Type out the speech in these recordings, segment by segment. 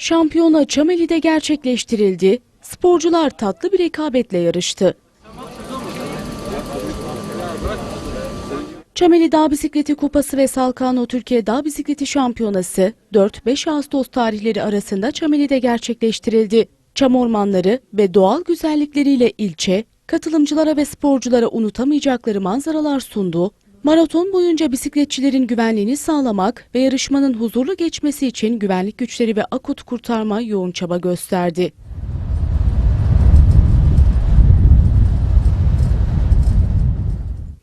Şampiyona Çameli'de gerçekleştirildi. Sporcular tatlı bir rekabetle yarıştı. Çameli Dağ Bisikleti Kupası ve Salkano Türkiye Dağ Bisikleti Şampiyonası 4-5 Ağustos tarihleri arasında Çameli'de gerçekleştirildi. Çam ormanları ve doğal güzellikleriyle ilçe, katılımcılara ve sporculara unutamayacakları manzaralar sundu. Maraton boyunca bisikletçilerin güvenliğini sağlamak ve yarışmanın huzurlu geçmesi için güvenlik güçleri ve akut kurtarma yoğun çaba gösterdi.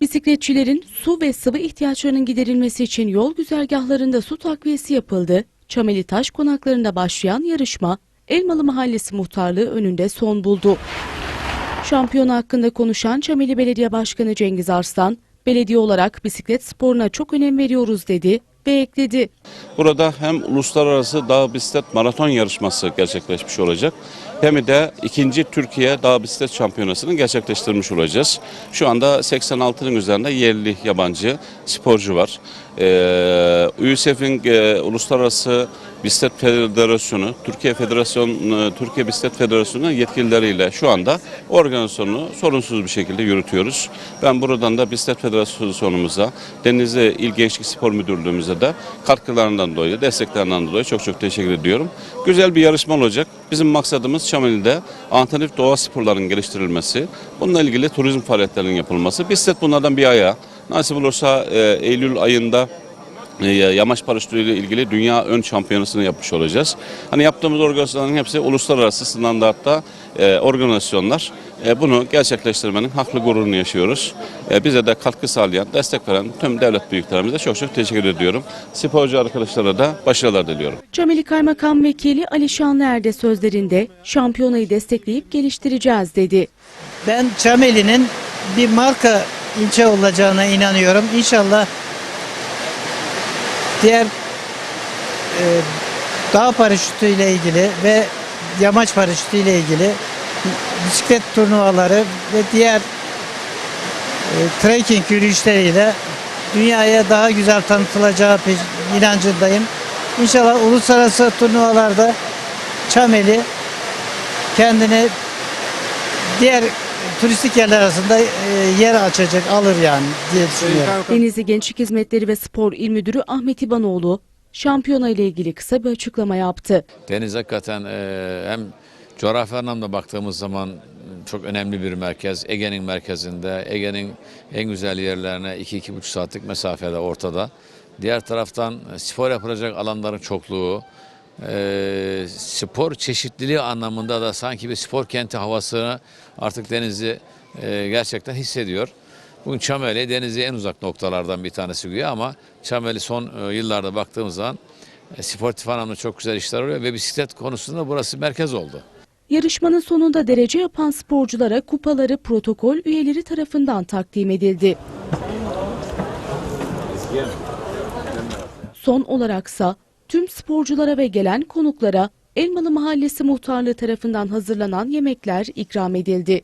Bisikletçilerin su ve sıvı ihtiyaçlarının giderilmesi için yol güzergahlarında su takviyesi yapıldı. Çameli Taş konaklarında başlayan yarışma Elmalı Mahallesi muhtarlığı önünde son buldu. Şampiyona hakkında konuşan Çameli Belediye Başkanı Cengiz Arslan, belediye olarak bisiklet sporuna çok önem veriyoruz dedi ve ekledi. Burada hem uluslararası dağ bisiklet maraton yarışması gerçekleşmiş olacak hem de ikinci Türkiye Dağ Bisiklet Şampiyonası'nı gerçekleştirmiş olacağız. Şu anda 86'nın üzerinde yerli yabancı sporcu var. Ee, UNICEF'in e, Uluslararası Bisiklet Federasyonu, Türkiye Federasyon, e, Türkiye Bisiklet Federasyonu yetkilileriyle şu anda organizasyonu sorunsuz bir şekilde yürütüyoruz. Ben buradan da Bisiklet Federasyonumuza, Denizli İl Gençlik Spor Müdürlüğümüze de katkılarından dolayı, desteklerinden dolayı çok çok teşekkür ediyorum. Güzel bir yarışma olacak. Bizim maksadımız Çameli'de alternatif doğa sporlarının geliştirilmesi, bununla ilgili turizm faaliyetlerinin yapılması. Bisiklet bunlardan bir ayağı. Nasip olursa e, Eylül ayında yamaç paraşütü ile ilgili dünya ön şampiyonasını yapmış olacağız. Hani yaptığımız organizasyonların hepsi uluslararası standartta e, organizasyonlar. E, bunu gerçekleştirmenin haklı gururunu yaşıyoruz. E, bize de katkı sağlayan, destek veren tüm devlet büyüklerimize çok çok teşekkür ediyorum. Sporcu arkadaşlara da başarılar diliyorum. Çameli Kaymakam Vekili Ali Şanlıer de sözlerinde şampiyonayı destekleyip geliştireceğiz dedi. Ben Çameli'nin bir marka ilçe olacağına inanıyorum. İnşallah diğer e, dağ paraşütüyle ilgili ve yamaç paraşütüyle ilgili bisiklet turnuvaları ve diğer e, trekking yürüyüşleriyle dünyaya daha güzel tanıtılacağı inancındayım. İnşallah uluslararası turnuvalarda Çameli kendini diğer turistik yerler arasında e, yer açacak, alır yani diye düşünüyorum. Denizli Gençlik Hizmetleri ve Spor İl Müdürü Ahmet İbanoğlu şampiyona ile ilgili kısa bir açıklama yaptı. Deniz hakikaten e, hem coğrafi anlamda baktığımız zaman çok önemli bir merkez. Ege'nin merkezinde, Ege'nin en güzel yerlerine 2-2,5 saatlik mesafede ortada. Diğer taraftan spor yapılacak alanların çokluğu, e, spor çeşitliliği anlamında da sanki bir spor kenti havasını artık Denizli e, gerçekten hissediyor. Bugün Çameli Denizli'ye en uzak noktalardan bir tanesi güya ama Çameli son e, yıllarda baktığımız zaman e, sportif anlamda çok güzel işler oluyor ve bisiklet konusunda burası merkez oldu. Yarışmanın sonunda derece yapan sporculara kupaları protokol üyeleri tarafından takdim edildi. Son olaraksa tüm sporculara ve gelen konuklara Elmalı Mahallesi Muhtarlığı tarafından hazırlanan yemekler ikram edildi.